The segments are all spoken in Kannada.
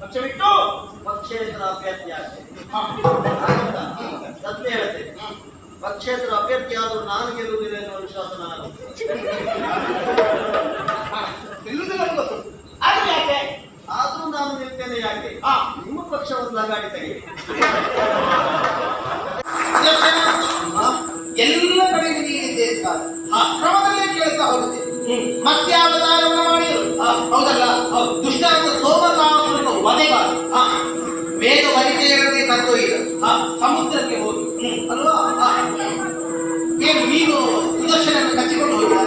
ಪಕ್ಷ ಬಿಟ್ಟು ಪಕ್ಷೇತರ ಅಭ್ಯರ್ಥಿ ಆಗ್ತೇನೆ ಹೇಳ್ತೇನೆ. ಪಕ್ಷೇತರ ಅಭ್ಯರ್ಥಿ ಆದರೂ ನಾನು ಗೆಲ್ಲುವುದಿಲ್ಲ ಎನ್ನುವ ವಿಶ್ವಾಸ ನಾನು ಆದರೂ ನಾನು ನಿಲ್ತೇನೆ ಯಾಕೆ? ನಿಮ್ಮ ಪಕ್ಷ ಒಂದು ಲಗಾಡಿ ಎಲ್ಲ ಕಡೆ ನೀಡಿದ್ದೆ ಆ ಕ್ರಮದಲ್ಲೇ ಕೇಳ್ತಾ ಹೋಗುತ್ತೆ. ಮತ್ತೆ ಅವತಾರವನ್ನು ಮಾಡಿದ್ರು? ಹೌದಲ್ಲ? ದುಷ್ಟ ಸೋಮಕಾಮ ವೇಗ ವನಿತೆಯರನ್ನೇ ತಂದೊಯ್ದು ಆ ಸಮುದ್ರಕ್ಕೆ ಹೋಗಿ. ಅಲ್ವಾ? ಏನು ನೀನು ಸುದರ್ಶನ ಕಚ್ಚಿಕೊಂಡು ಹೋಗಿಲ್ಲ?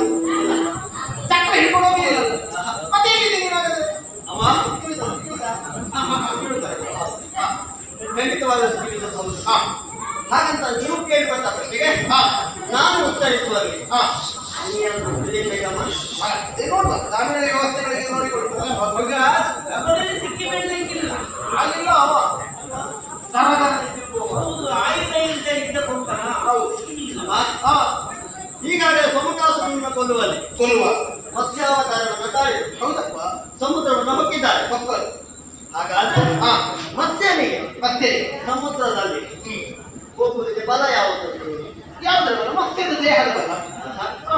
ಆಗಲ್ಲ ತರ್ಕ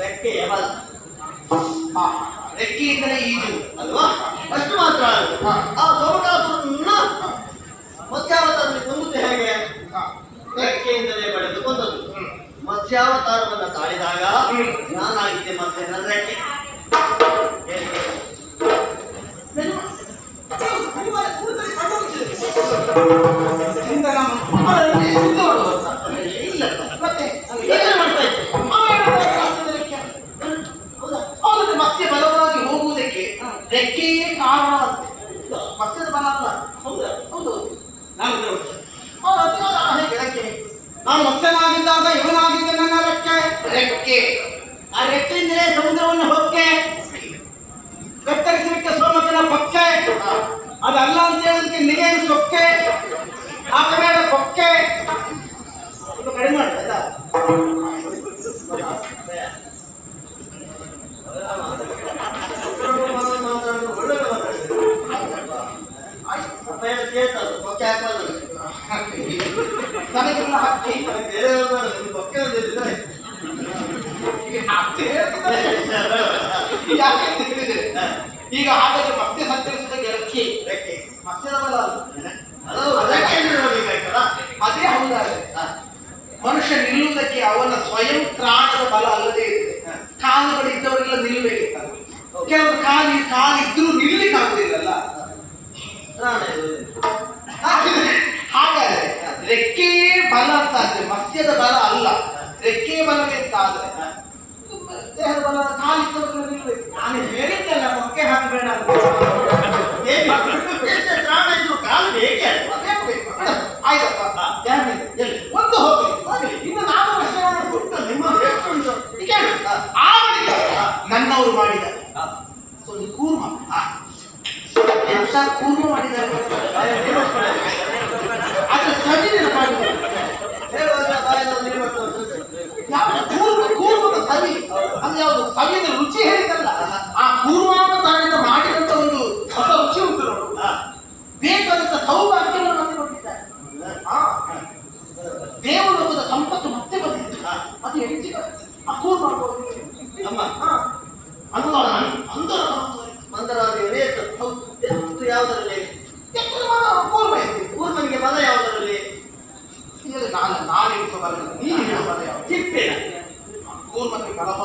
ರೆಕ್ಕೆ ಎಬಲ ರೆಕ್ಕೆಯಿಂದಲೇ ಈಜು ಅಲ್ವಾ ಅಷ್ಟು ಮಾತ್ರ ಆ ಸೋಮಕಾಸುರನ್ನ ಮತ್ಸ್ಯಾವತಾರದಲ್ಲಿ ಕೊಂದದ್ದು ಹೇಗೆ ರೆಕ್ಕೆಯಿಂದಲೇ ಪಡೆದು ಕೊಂದದ್ದು ಮತ್ಸ್ಯಾವತಾರವನ್ನು ತಾಳಿದಾಗ ನಾನಾಗಿದ್ದೆ ಮತ್ತೆ ನನ್ನ ರೆಕ್ಕೆ ಇಲ್ಲ ಮತ್ತೆ ಈಗ ಹಾಗಾದ್ರೆ ಮತ್ತೆ ಸಂಚರಿಸಿದಾಗ ಗೆರಕ್ಕೆ ರೆಕ್ಕೆ ಬಲ ಅದೇ ಹೌದಾದ್ರೆ. ಮನುಷ್ಯ ನಿಲ್ಲುವುದಕ್ಕೆ ಅವನ ಸ್ವಯಂ ತ್ರಾಣದ ಬಲ ಅಲ್ಲದೆ ಇರುತ್ತೆ ಕಾಲುಗಳು ಇದ್ದವರೆಲ್ಲ ನಿಲ್ಲಬೇಕು చెప్పేన కూర్మకి కలప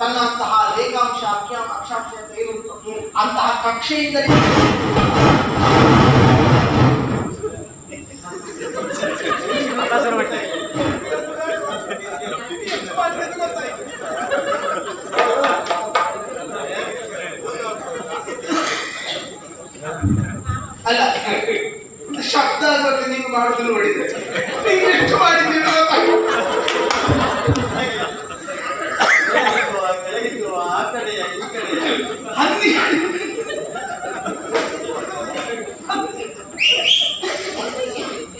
ತನ್ನಂತಹ ರೇಖಾಂಶ ಅಕ್ಷ ಅಕ್ಷಾಂಶ ಇರುತ್ತೋ ಅಂತಹ ಕಕ್ಷೆಯಿಂದಲೇ. ಅಲ್ಲ, ಶಬ್ದ ಬಗ್ಗೆ ನೀವು ಮಾಡಿದ್ರು ನೋಡಿದ್ರೆ. ನೀವು ಎಷ್ಟು ಹಂದಿ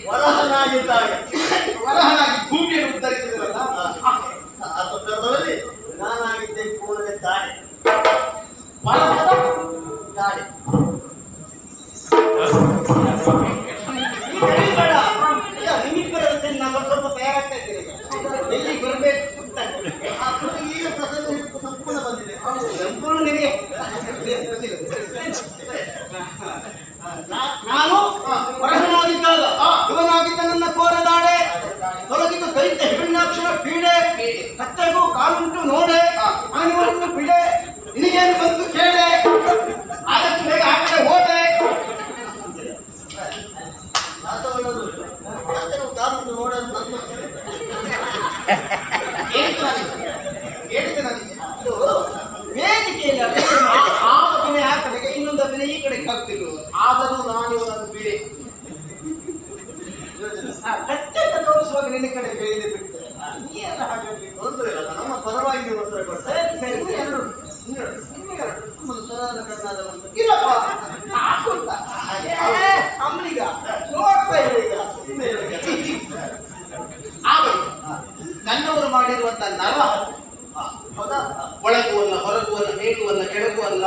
ವರಹನಾಗಿದ್ದಾಗ ವರಹನಾಗಿ ಭೂಮಿಯನ್ನು ಉದ್ಧರಿಸಿದ್ರಲ್ಲ ಆ ಸಂದರ್ಭದಲ್ಲಿ ನಾನಾಗಿದ್ದೆ ಕೂಡಲೇ ತಾಡೆ ವರಹದ ತಾಡೆ ನಿಮ್ಮಿಬ್ಬರಂತೆ ನಾನು ಸ್ವಲ್ಪ ತಯಾರಾಗ್ತಾ ಇದ್ದೇನೆ ಈಗ. ಎಲ್ಲಿ ಬರಬೇಕು ಅಂತ ಆ ಈಗ ಪ್ರಸಂಗ ಹಿಡಿದು ಸಂಪೂರ್ಣ ಬಂದಿದೆ ಸಂಪೂರ್ಣ ನಿನಗೆ ನಾ- ನಾನು ವರಹನಾಗಿದ್ದಾಗ ಇವನಾಗಿದ್ದ ನನ್ನ ಕೋರದಾಡೆ ತೊಲಗಿದ್ದು ದೈತ್ಯ ಹಿರಣ್ಯಾಕ್ಷರ ಪೀಡೆ ಕತ್ತೆಗೂ ಕಾಲುಂಟು ನೋಡೆ ಆನೆವನ್ನು ಬಿಡೆ ನಿನಗೇನು ಬಂತು ಕೇಳೆ ಆದಷ್ಟು ಬೇಗ ಆ ಕಡೆ ಹೋದೆ ಕಾಲುಂಟು ನೋಡೋದು ನನ್ನ ಹೇಳಿದ್ದು ನನಗೆ. ಹೇಳಿದ್ದು ನನಗೆ. ಇದು ವೇದಿಕೆಯಲ್ಲಿ ಅಭಿನಯ ಮಾಡಿ, ಆ ಅಭಿನಯ ಆ ಕಡೆಗೆ ಇನ್ನೊಂದು ಅಭಿನಯ ಈ ಕಡೆಗೆ ಆಗ್ತಿಲ್ಲ ಆದರೂ ನಾನು ಇವನನ್ನು ಬಿಡಿ ಕತ್ತೆಯನ್ನು ತೋರಿಸುವಾಗ ನಿನ್ನ ಕಡೆ ಬೇರೆ ಬಿಡ್ತಾರೆ ನೀ ಎಲ್ಲ ಹಾಗೆ ತೊಂದರೆ ಇಲ್ಲ ನಮ್ಮ ಪರವಾಗಿ ನೀವು ಉತ್ತರ ಕೊಡ್ತಾರೆ ಸರಿ ಸರಿ ಎರಡು ಇನ್ನೆರಡು ಇನ್ನೆರಡು ನಮ್ಮದು ಸರಳ ಕಣ್ಣಾದ ಒಂದು ಇಲ್ಲಪ್ಪ ಹಾಕುತ್ತ ಏ, ಅಮ್ಮನಿಗ ನೋಡ್ತಾ ಇಲ್ಲ ಈಗ ಸುಮ್ನೆ ಇರು ಈಗ. ಆಗಲಿ ನನ್ನವರು ಮಾಡಿರುವಂತ ನರ ಆ, ಹೌದಾ ಹೊರಗುವಲ್ಲ ಅಲ್ಲ ಹೊರಗೂ ಅಲ್ಲ ಮೇಲೂ ಅಲ್ಲ ಕೆಳಗೂ ಅಲ್ಲ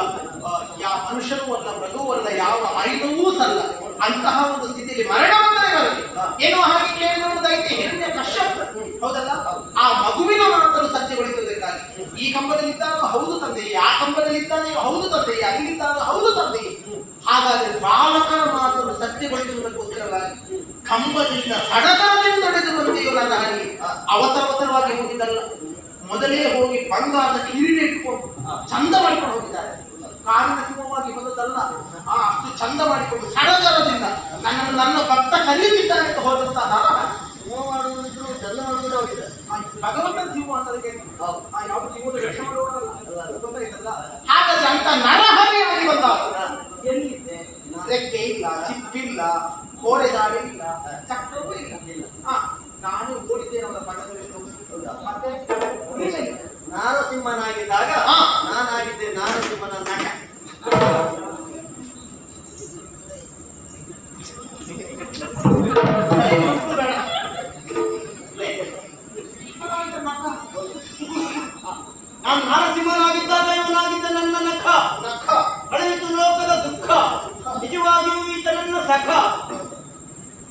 ಯಾವ ಮನುಷ್ಯನೂ ಅಲ್ಲ ಮೃಗವೂ ಅಲ್ಲ ಯಾವ ಆಯುಧವೂ ಸಲ್ಲ. ಅಂತಹ ಒಂದು ಸ್ಥಿತಿಯಲ್ಲಿ ಮರಣ ಬಂದರೆ ಬರಲಿ ಏನೋ ಹಾಗೆ ಕೇಳಿ ದೈತ್ಯ ಹೆಣ್ಣ ಕಶ್ಯಪ. ಹೌದಲ್ಲ? ಆ ಮಗುವಿನ ಮಾತನ್ನು ಸತ್ಯಗೊಳಿಸುವುದಕ್ಕಾಗಿ. ಈ ಕಂಬದಲ್ಲಿದ್ದಾನೋ? ಹೌದು ತಂದೆಯೇ ಆ ಕಂಬದಲ್ಲಿದ್ದಾನೆ ಹೌದು ತಂದೆಯೇ ಅಲ್ಲಿದ್ದಾನೋ? ಹೌದು ತಂದೆ. ಹಾಗಾದ್ರೆ ಬಾಲಕರ ಮಾತನ್ನು ಸತ್ಯಗೊಳಿಸುವುದಕ್ಕೋಸ್ಕರವಾಗಿ ಕಂಬದಿಂದ ಸಡಗರದಿಂದ ನಡೆದು ಬಂದೆಯೋ ಅವಸರವಾಗಿ ಹೋಗಿದ್ದಲ್ಲ. ಮೊದಲೇ ಹೋಗಿ ಬಂಗಾರದ ಕಿರೀಟ ಇಟ್ಕೊಂಡು ಚಂದ ಮಾಡಿಕೊಂಡು ಹೋಗಿದ್ದಾರೆ. ಕಾರಣ ಸಿಂಹವಾಗಿ ಬಂದದಲ್ಲ ಆ ಅಷ್ಟು ಚಂದ ಮಾಡಿಕೊಂಡು ಸಡಗರದಿಂದ ನನ್ನ ನನ್ನ ಭಕ್ತ ಕಲಿತಿದ್ದಾರೆ ಅಂತ ಹೋದಂತ ನರ ಸಿಂಹ ಮಾಡುವುದಿದ್ರು ಚಂದ ಮಾಡುವುದಿಲ್ಲ ಹೋಗಿದೆ ಭಗವಂತನ ಸಿಂಹ ಅಂತ ಅದಕ್ಕೆ ಆ ಯಾವ ಸಿಂಹದ ರಕ್ಷಣೆ. ಗೊತ್ತಾಯ್ತಲ್ಲ? ಹಾಗಾದ್ರೆ ಅಂತ ನರಹರಿಯಾಗಿ ಬಂದ ಎಲ್ಲಿದೆ? ರೆಕ್ಕೆ ಇಲ್ಲ ಚಿಪ್ಪಿಲ್ಲ ಕೋರೆ ದಾಳಿ ಇಲ್ಲ ಚಕ್ರವೂ ಇಲ್ಲ ಇಲ್ಲ ಹಾ ನಾನು ಓಡಿದ್ದೇನೆ ಅವರ ಪಕ್ಕದಲ್ಲಿ ಹೌದಾ? ಮತ್ತೆ ನೀವೆಲ್ಲಿ? ನಾರಸಿಂಹನಾಗಿದ್ದಾಗ ಹಾ. ನಾನಾಗಿದ್ದೆ ನಾರಸಿಂಹನ ನಟ. ನಾನು ನನ್ನ ನಖ. ನಖ ಲೋಕದ ದುಃಖ. ನಿಜವಾಗಿಯೂ ಸಖ.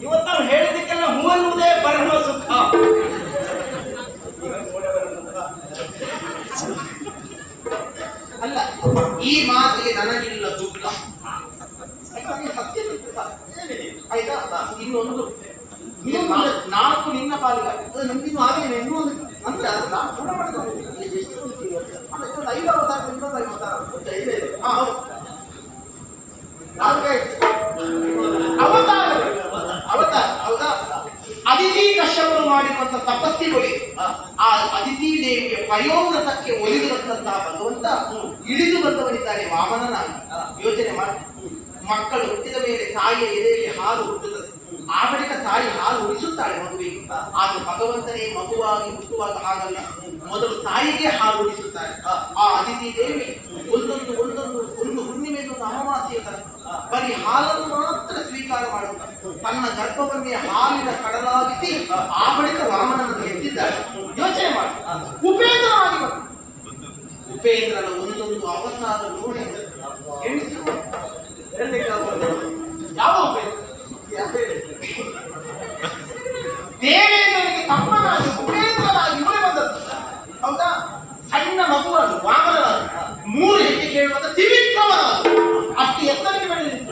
ಇವತ್ತು ಅವ್ನು ಹೇಳಿದ್ದಕ್ಕೆಲ್ಲ ಹೂವನ್ನುವುದೇ ಪರಮ ಸುಖ. ಅಲ್ಲ, ಈ ಮಾತಿಗೆ ನನಗಿಲ್ಲ ದುಃಖ ಇನ್ನೊಂದು. ನಾಲ್ಕು- ನಿನ್ನ ಪಾಲಿಗೆ ಅದು ನಿಮ್ಗಿನ್ನೂ ಆಗಲಿಲ್ಲ, ಇನ್ನೂ ಒಂದು. ಅಂದ್ರೆ ಅದು ನಾನು ಅವತಾರ. ಅವತಾರ, ಹೌದಾ? ಅದಿತಿ ಕಶ್ಯಪರು ಮಾಡಿರುವಂತ ತಪಸ್ಸಿಗಳಿಗೆ ಆ ಅದಿತಿ ದೇವಿಯ ಪಯೋವ್ರತಕ್ಕೆ ಬಂದಂತಹ ಭಗವಂತ ಇಳಿದು ಬಂದವನಿದ್ದಾನೆ ವಾಮನನ ಯೋಚನೆ ಮಾಡಿ. ಮಕ್ಕಳು ಹುಟ್ಟಿದ ಮೇಲೆ ತಾಯಿಯ ಎದೆಯಲ್ಲಿ ಹಾಲು ಹುಟ್ಟುತ್ತದೆ. ಆ ಬಳಿಕ ತಾಯಿ ಹಾಲು ಉಳಿಸುತ್ತಾಳೆ ಮಗುವಿಗೆ. ಆದ್ರೆ ಭಗವಂತನೇ ಮಗುವಾಗಿ ಹುಟ್ಟುವಾಗ ಹಾಗಲ್ಲ. ಮೊದಲು ತಾಯಿಗೆ ಹಾಲು ಉಳಿಸುತ್ತಾರೆ ಆ ಅದಿತಿ ದೇವಿ ಒಂದೊಂದು ಒಂದೊಂದು, ಒಂದು ಹುಣ್ಣಿಮೆಯನ್ನು ಅಮಾವಾಸ್ಯ ಬರೀ ಹಾಲನ್ನು ಮಾತ್ರ ಸ್ವೀಕಾರ ಮಾಡುತ್ತಾ. ತನ್ನ ಗರ್ಭವನ್ನೇ ಹಾಲಿನ ಕಡಲಾಗಿಸಿ ಆ ಬಳಿಕ ವಾಮನನನ್ನು ಎತ್ತಿದ್ದಾಳೆ. ಯೋಚನೆ ಮಾಡು. ಉಪೇಂದ್ರ ಆಗಿ ಉಪೇಂದ್ರನ ಒಂದೊಂದು ಅವತಾರ ನೋಡಿ. ಯಾವ? ದೇವೇಂದ್ರನಿಗೆ ತಮ್ಮನಾಗಿ ಉಪೇಂದ್ರನಾಗಿ ಇವರೇ ಬಂದದ್ದು. ಹೌದಾ? ಸಣ್ಣ ಮಗುವನ್ನು ವಾಮನ ಮೂರು ಹೆಜ್ಜೆ ಕೇಳುವಂತ ತ್ರಿವಿಕ್ರಮನಾದ ಅಷ್ಟು ಎತ್ತರಕ್ಕೆ ಬೆಳೆದಿದ್ದ.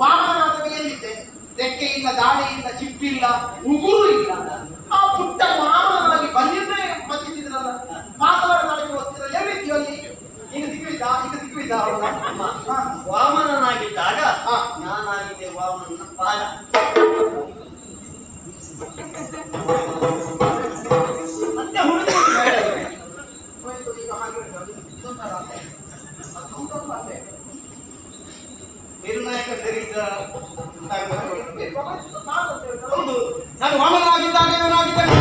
ವಾಮನನಾದ ಎಲ್ಲಿದ್ದೆ? ರೆಕ್ಕೆ ಇಲ್ಲ ದಾಳಿ ಇಲ್ಲ ಚಿಪ್ಪಿಲ್ಲ ಉಗುರು ನಾನು ವಾಮನಾಗಿದ್ದಾಗ ಇವನಾಗಿದ್ದಾನೆ.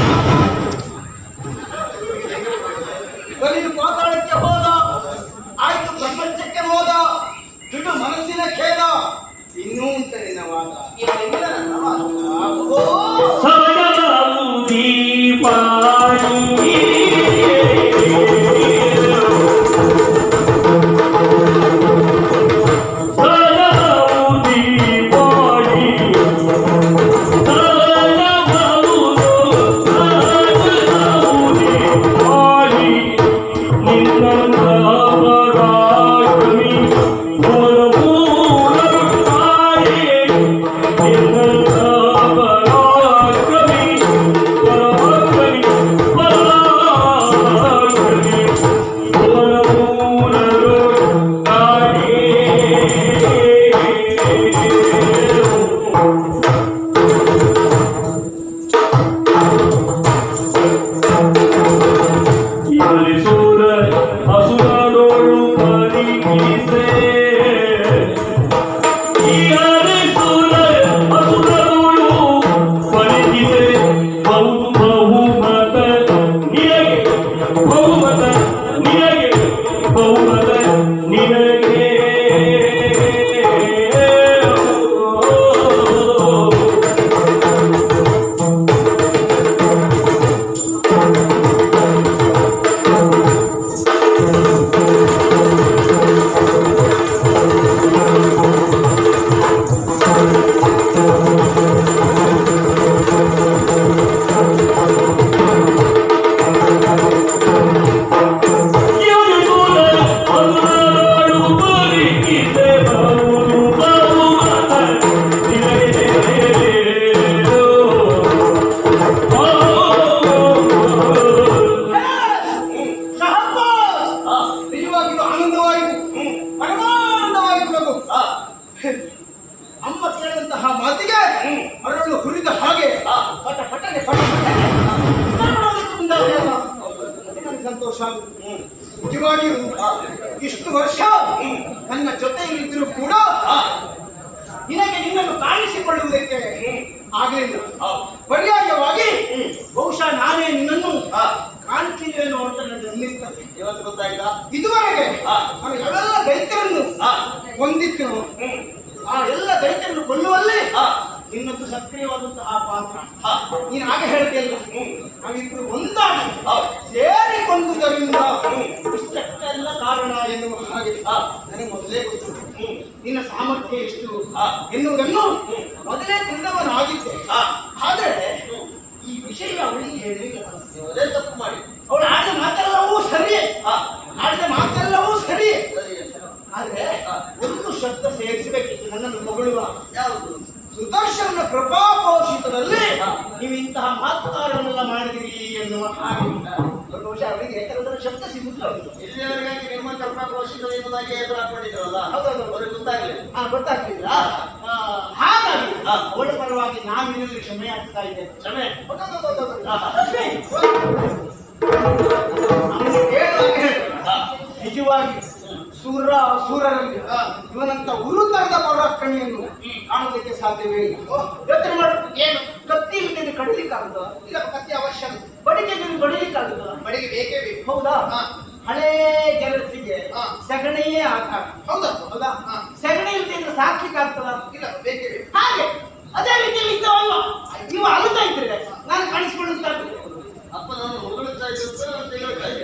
ನಿನ್ನದು ಆ ಪಾತ್ರ. ನೀನು ಹಾಗೆ ಹೇಳ್ತೇನೆ ನಾವಿಬ್ರು ಒಂದಾಗಿ. ಸೇರಿಕೊಂಡುದರಿಂದ ಇಷ್ಟಕ್ಕೆಲ್ಲ ಕಾರಣ ಎನ್ನುವ ಹಾಗೆ. ನನಗೆ ಮೊದಲೇ ಗೊತ್ತು ನಿನ್ನ ಸಾಮರ್ಥ್ಯ ಎಷ್ಟು. ಎನ್ನುವುದನ್ನು ಮೊದಲೇ ತಿಳಿದವನಾಗಿದ್ದೆ ಆದರೆ ಈ ವಿಷಯ ಅವಳಿಗೆ ಹೇಳಲಿಲ್ಲ ಅದೇ ತಪ್ಪು ಮಾಡಿ ಅವಳು ಆಡಿದ ಮಾತೆಲ್ಲವೂ ಸರಿ. ಆಡಿದ ಮಾತೆಲ್ಲವೂ ಸರಿ. ಆದ್ರೆ. ಒಂದು ಶಬ್ದ ಸೇರಿಸಬೇಕಿತ್ತು ನನ್ನನ್ನು ಮಗಳುವ ಯಾವುದು ಸುದರ್ಶನ ಕೃಪಾಪೋಷಿತದಲ್ಲಿ ಪೋಷಿತದಲ್ಲಿ ನೀವು ಇಂತಹ ಮಾತುಕಾರನ್ನೆಲ್ಲ ಮಾಡಿದಿರಿ ಎನ್ನುವ ಹಾಗೆ ವರ್ಷ ಅವರಿಗೆ ಕೆಲವೊಂದರ ಶಬ್ದ ಸಿಗುತ್ತಿಲ್ಲ. ಇಲ್ಲಿಯವರೆಗಾಗಿ ನಿಮ್ಮ ಕರ್ನಾಟಕ ಎಂಬುದಾಗಿ ಎದುರು ಹಾಕೊಂಡಿದ್ರಲ್ಲ ಹೌದೌದು. ಅವ್ರಿಗೆ ಗೊತ್ತಾಗ್ಲಿಲ್ಲ ಗೊತ್ತಾಗ್ತಿಲ್ಲ ಹಾಗಾಗಿ ಹಾ. ಅವಳ ಪರವಾಗಿ ನಾನು ನಿನ್ನಲ್ಲಿ ಕ್ಷಮೆ ಆಗ್ತಾ ಇದ್ದೇನೆ ಕ್ಷಮೆ ಹಾ. ಹಾ. ನಿಜವಾಗಿ ಸೂರ ಸೂರರಲ್ಲಿ ಇವನಂತ ಉರುತರದ ಪರಾಕ್ರಮಿಯನ್ನು ಕಾಣೋದಕ್ಕೆ ಸಾಧ್ಯವೇ ಇಲ್ಲ. ಯೋಚನೆ ಮಾಡಬೇಕು ಏನು? ಕತ್ತಿ ಇಲ್ಲದೆ ಕಡಿಲಿಕ್ಕಾಗುತ್ತ ಇಲ್ಲ ಕತ್ತಿ ಅವಶ್ಯ ಬಡಿಗೆ ಬಡಿಲಿಕ್ಕಾಗುತ್ತ ಬಡಿಗೆ ಬೇಕೇ ಬೇಕು. ಹೌದಾ. ಹಳೇ ಹಾ. ಸಗಣಿಯೇ ಆಕಾರ ಹೌದಾ? ಹೌದಾ. ಸಗಣಿ ಇಲ್ದಿದ್ರೆ ಸಾಕ್ಲಿಕ್ಕಾಗ್ತದ ಇಲ್ಲ ಬೇಕೇ ಬೇಕು. ಹಾಗೆ. ಅದೇ ರೀತಿ ಇದ್ದವಲ್ಲ ನೀವು ಅಳುತ್ತಾ ಇದ್ರೆ ನಾನು ಕಾಣಿಸ್ಕೊಳ್ಳುತ್ತಾ. ಅಪ್ಪ ನಾನು ಹೊಗಳುತ್ತಾ ಇದ್ದೆ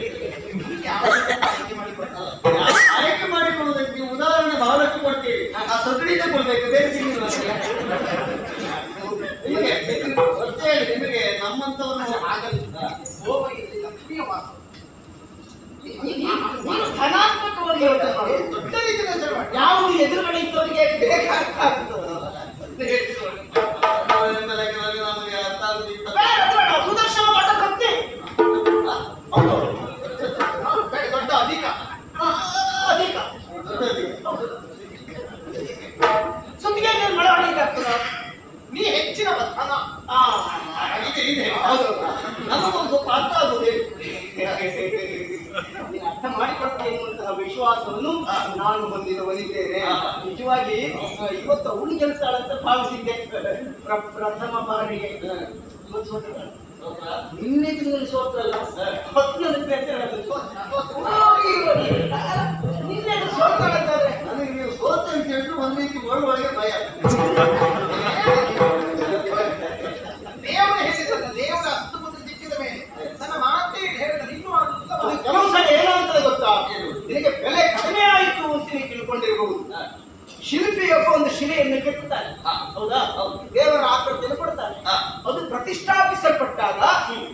ಇದೆ ನಮಗೊಂದು ಸ್ವಲ್ಪ ಅರ್ಥ ಆಗುದೇ ಅರ್ಥ ಮಾಡಿಕೊಡ್ತಾ ವಿಶ್ವಾಸವನ್ನು ನಾನು ಹೊಂದಿದವನಿದ್ದೇನೆ ಹಾ. ನಿಜವಾಗಿ ಇವತ್ತು ಇವತ್ತು ಕೆಲಸ ಗೆಲ್ತಾಳಂತ ಭಾವಿಸಿದ್ದೆ ಪ್ರ- ಪ್ರಥಮ ಬಾರಿಗೆ. ನಿನ್ನೆ ದಿನದಲ್ಲಿ ಸೋತ್ರಲ್ಲ ಹತ್ತನೇ ಬೇಸರ. ನಿನ್ನೆ ಅದು ಸೋತಾಳಂತಾದ್ರೆ ನನಗೆ ನೀವು ಸೋತ ಅಂತ ಹೇಳಿದ್ರು ಒಂದು ರೀತಿ ಒಳಗೆ ಭಯ ದೇವರ ಹೇಳಿದ್ದಲ್ಲ ದೇವರ ಹಸ್ತಪುತ್ರ ಸಿಕ್ಕಿದ ಮೇಲೆ ನನ್ನ ಮಾತೇ ಹೇಳಿದ ಇನ್ನೂ ಅದು ಅದು ಉತ್ತಮ. ಕೆಲವು ಸಲ ಏನಾಗ್ತದೆ ಗೊತ್ತಾ? ನಿನಗೆ ಬೆಲೆ ಕಡಿಮೆ ಆಯಿತು ಅಂತ ನೀವು ತಿಳ್ಕೊಂಡಿರಬಹುದು ಶಿಲ್ಪಿಯೊಬ್ಬ ಒಂದು ಶಿಲೆಯನ್ನು ಕೆಟ್ಟುತ್ತಾರೆ ಹೌದಾ? ದೇವರ ಆಕೃತಿಯನ್ನು ಕೊಡ್ತಾರೆ ಅದು ಪ್ರತಿಷ್ಠಾಪಿಸಲ್ಪಟ್ಟಾಗ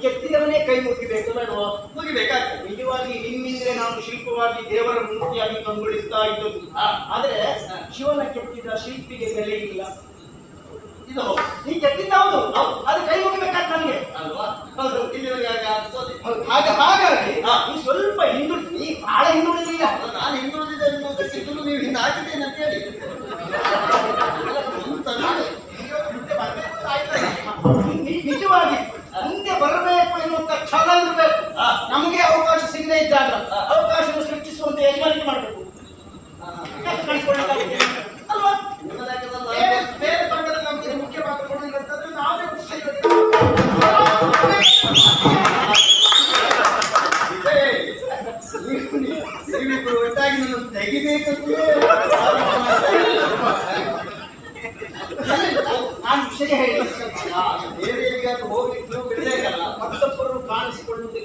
ಕೆತ್ತಿದವನೇ ಕೈ ಮುಗಿಬೇಕು. ನಾನು ಮುಗಿಬೇಕಾಗ್ತದೆ. ನಿಜವಾಗಿ ನಿಮ್ಮಿಂದ್ರೆ ನಾನು ಶಿಲ್ಪವಾಗಿ ದೇವರ ಮೂರ್ತಿಯಾಗಿ ಕಂಗೊಳಿಸ್ತಾ ಇದ್ದದ್ದು. ಆದ್ರೆ ಶಿವನ ಕೆತ್ತಿದ ಶಿಲ್ಪಿಗೆ ಬೆಲೆ ಇಲ್ಲ. ಇದು ನೀ ಗೆದ್ದಿದ್ದ ಹೌದು. ಅದು ಕೈ ಮುಗಿಬೇಕಾದ ನನಗೆ ಅಲ್ವಾ? ಹೌದು. ಇಲ್ಲಿವರೆಗೆ ಹಾಗೆ ಹಾಗಾಗಿ ಹಾ. ನೀ ಸ್ವಲ್ಪ ಹಿಂದು ನೀ ಬಹಳ ಹಿಂದುಳಿದಿಲ್ಲ. ನಾನು ಹಿಂದುಳಿದಿದ್ದೆ ಅನ್ನೋದಕ್ಕಿಂತಲೂ ನೀವು ಹಿಂದೆ ಹಾಕಿದ್ದೇನೆ ಅಂತ ಹೇಳಿ. ನಿಜವಾಗಿ ಮುಂದೆ ಬರಬೇಕು ಎನ್ನುವಂತ ಛಲ ಇರಬೇಕು. ನಮಗೆ ಅವಕಾಶ ಸಿಗದೇ ಇದ್ದಾಗ ಅವಕಾಶ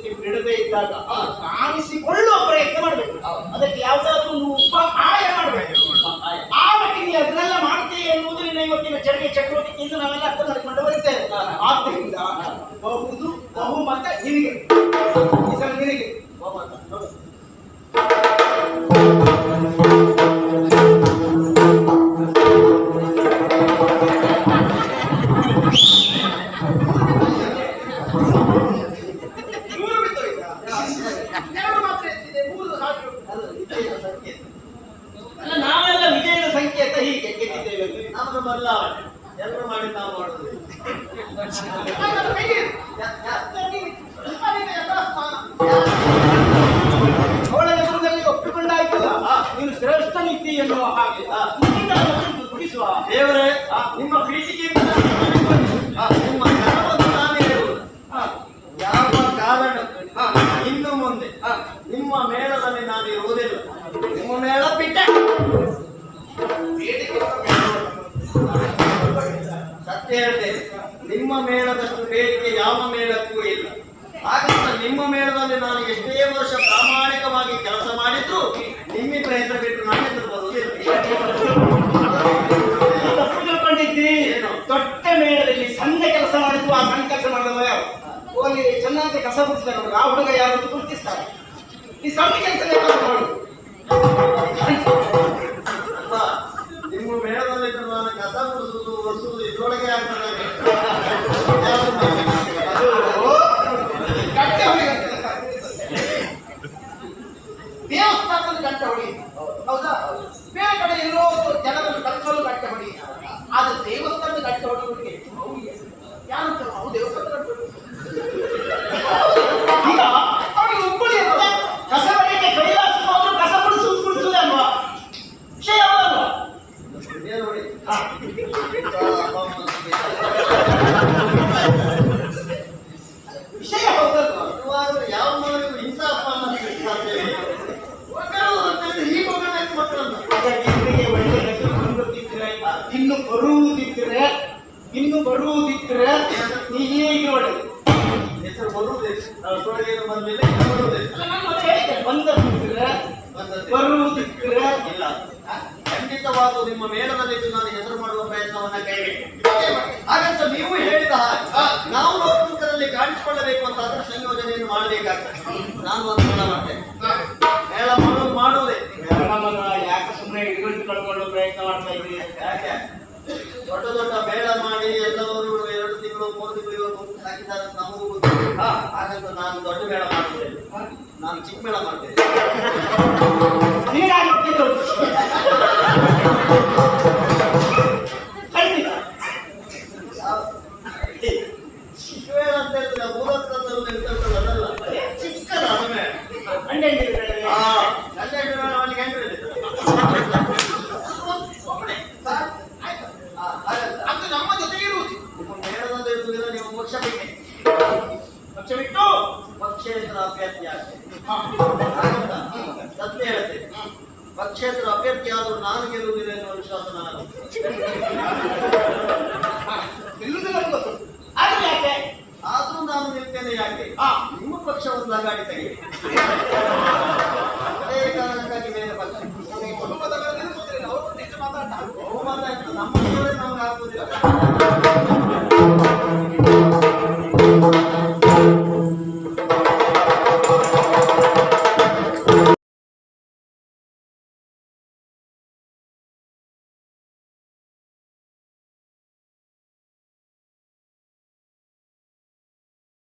ಬಿಡದೇ ಇದ್ದಾಗ ಕಾಣಿಸಿಕೊಳ್ಳುವ ಪ್ರಯತ್ನ ಮಾಡಬೇಕು. ಅದಕ್ಕೆ ಯಾವುದಾದ್ರೂ ಒಂದು ಉಪಾಯ ಮಾಡಬೇಕು. ಆ ಮಟ್ಟಿಗೆ ಅದನ್ನೆಲ್ಲ ಮಾಡ್ತೀಯ ಎನ್ನುವುದು ನಿನ್ನ ಇವತ್ತಿನ ಚಟುವಟಿಕೆ ಚಟುವಟಿಕೆಯಿಂದ ನಾವೆಲ್ಲ ಅರ್ಥ ಮಾಡಿಕೊಂಡು ಬರ್ತೇವೆ ಆದ್ದರಿಂದ ಬಹುದು ಬಹುಮತ ನಿನಗೆ ಹಾಗೆ ದುಡಿಸುವ ದೇವರೇ ನಿಮ್ಮ ಪ್ರೀತಿಗಿಂತ ನಿಮ್ಮ ಕರವನ್ನು ನಾನೇ. ಯಾವ ಕಾರಣ ಇನ್ನು ಮುಂದೆ ನಿಮ್ಮ ಮೇಳದಲ್ಲಿ ನಾನು ಇರುವುದಿಲ್ಲ. ನಿಮ್ಮ ಮೇಳ ಬಿಟ್ಟ. ಸತ್ಯ ಹೇಳ್ತೇನೆ, ನಿಮ್ಮ ಮೇಳದಷ್ಟು ಬೇಡಿಕೆ ಯಾವ ಮೇಳಕ್ಕೂ ಇಲ್ಲ. ಹಾಗಂತ ನಿಮ್ಮ ಮೇಳದಲ್ಲಿ ನಾನು ಎಷ್ಟೇ ವರ್ಷ ಪ್ರಾಮಾಣಿಕವಾಗಿ ಕೆಲಸ ಮಾಡಿದ್ರು ನಿಮ್ಮ ಪ್ರಯತ್ನ ಬಿಟ್ಟು ನೀನು ತಪ್ಪು ದೊಡ್ಡ ಮೇಳದಲ್ಲಿ ಸಂಘ ಕೆಲಸ ಮಾಡಿದ್ರು ಆ ಸಣ್ಣ ಕೆಲಸ ಮಾಡಿದವ ಯಾರು? ಅಲ್ಲಿ ಚೆನ್ನಾಗಿ ಕಸ ಬಿಡಿಸ್ತಾರೆ ಆ ಹುಡುಗ ಯಾರು ಅಂತ ಗುರುತಿಸ್ತಾರೆ. ಈ ಸಣ್ಣ ಕೆಲಸ ಮಾಡು ನಿಮ್ಮ ಮೇಳದಲ್ಲಿ ನಾನು ಕಸ ಬಿಡಿಸುದು ಒರೆಸುವುದು ಇದ್ರೊಳಗೆ ಆಗ್ತದೆ ಯಾರು ಮಾಡಿ? ಗಂಟೆ ಹೊಡೆಯುವಂತೆ ದೇವಸ್ಥಾನದಲ್ಲಿ ಗಂಟೆ ಹೊಡಿ ಹೌದಾ ಬೇರೆ ಕಡೆ ಎಲ್ಲೋ ಜನರನ್ನು ಕಳಿಸಲು ಗಂಟೆ ಹೊಡಿ ಆದ್ರೆ ದೇವಸ್ಥಾನದ ಗಂಟೆ ಹೊಡೆಯುವುದಕ್ಕೆ ಹೆಚ್ಚು ಮೌಲ್ಯ ಯಾರಂತ ನಾವು ದೇವಸ್ಥಾನದ ಗಂಟೆ ಹೊಡಿ ಈಗ ಅವನಿಗೆ ಉಬ್ಬಳಿ ಅಲ್ವಾ? ಕಸ ಬಳಿಗೆ ಕೈಲಾಸ ಹೋದ್ರು ಕಸ ಗುಡಿಸುವುದು ಗುಡಿಸುವುದೇ ಅಲ್ವಾ ವಿಷಯ ಅವರಲ್ವಾ ಏನು ನೋಡಿ? ವಿಷಯ ಹೌದಲ್ವಾ ನಿಜವಾಗ್ಲೂ ಯಾವ ಮನೆಗೂ ಇಂಥ ಅಪಮಾನ ಸಾಧ್ಯವೇ ಇಲ್ಲ. ಮಕ್ಕಳು ಅಂತಂದ್ರೆ ಈ ಮಗನ ಮಕ್ಕಳನ್ನ ಹಾಗಾಗಿ ಇವರಿಗೆ ಒಳ್ಳೆ ಹೆಸರು ಬಂದಿದ್ರೆ ಇನ್ನು ಬರುವುದಿದ್ರೆ ಇನ್ನು ಬರುವುದಿದ್ರೆ ನೀ ಹೀಗೆ ಒಳ್ಳೆದು ಹೆಸರು ಬರುವುದೇ ಸೊಳಗೇನು ಬಂದಿಲ್ಲ ಇನ್ನು ಬರುವುದೇ ಅಲ್ಲ, ನಾನು ಮೊದಲೇ ಹೇಳಿದ್ದೆ, ಬಂದದಿದ್ರೆ ಬಂದದ್ದೇ. ಬರುವುದಿದ್ರೆ ಇಲ್ಲ ಖಂಡಿತವಾಗೂ ನಿಮ್ಮ ಮೇಳದಲ್ಲಿದ್ದು ನಾನು ಹೆಸರು ಮಾಡುವ ಪ್ರಯತ್ನವನ್ನ ಕೈಬಿಟ್ಟು ಹಾಗಂತ ನೀವು ಹೇಳಿದ ಹಾಗೆ ನಾವು ಲೋಕದಲ್ಲಿ ಕಾಣಿಸಿಕೊಳ್ಳಬೇಕು ಅಂತ ಅದರ ಸಂಯೋಜನೆಯನ್ನು ಮಾಡಬೇಕಾಗ್ತದೆ ನಾನು ಒಂದು ಮೇಳ ಮಾಡ್ತೇನೆ ಮೇಳ ಮಾಡೋದು ಮಾಡುವುದೇ ನಮ್ಮನ್ನ ಯಾಕೆ ಸುಮ್ಮನೆ ಹಿಡಿದು ಕಳ್ಕೊಳ್ಳೋ ಪ್ರಯತ್ನ ಮಾಡ್ತಾ ಇದ್ದೀರಿ ಯಾಕೆ? ದೊಡ್ಡ ದೊಡ್ಡ ಬೇಡ ಮಾಡಿ ಎಲ್ಲವರು ಎರಡು ತಿಂಗಳು, ಮೂರು ತಿಂಗಳು ಹಾಕಿದ್ದಾರೆ ನಮಗೂ ಗೊತ್ತು ಹಾಗಂತ ನಾನು ದೊಡ್ಡ ಬೇಡ ಮಾಡ್ತೇನೆ. ನಾನು ಚಿಕ್ಕ ಬೇಡ ಮಾಡ್ತೇನೆ. ಸತ್ಯ ಹೇಳ್ತೆ ಪಕ್ಷೇತರ ಅಭ್ಯರ್ಥಿ ಆದರೂ ನಾನು ಗೆಲ್ಲುವುದಿಲ್ಲ ಎನ್ನುವ ವಿಶ್ವಾಸ ನಾನು ಆದ್ರೂ ನಾನು ನಿಲ್ತೇನೆ ಯಾಕೆ ನಿಮ್ಮ ಪಕ್ಷ ಒಂದು ಲಗಾಡಿ ತೆಗೆ ಅದೇ ಕಾರಣಕ್ಕಾಗಿ ಬೇರೆ ಪಕ್ಷ ಬಹುಮತ ನಮ್ಮ ನಮ್ಗೆ ಆಗುವುದಿಲ್ಲ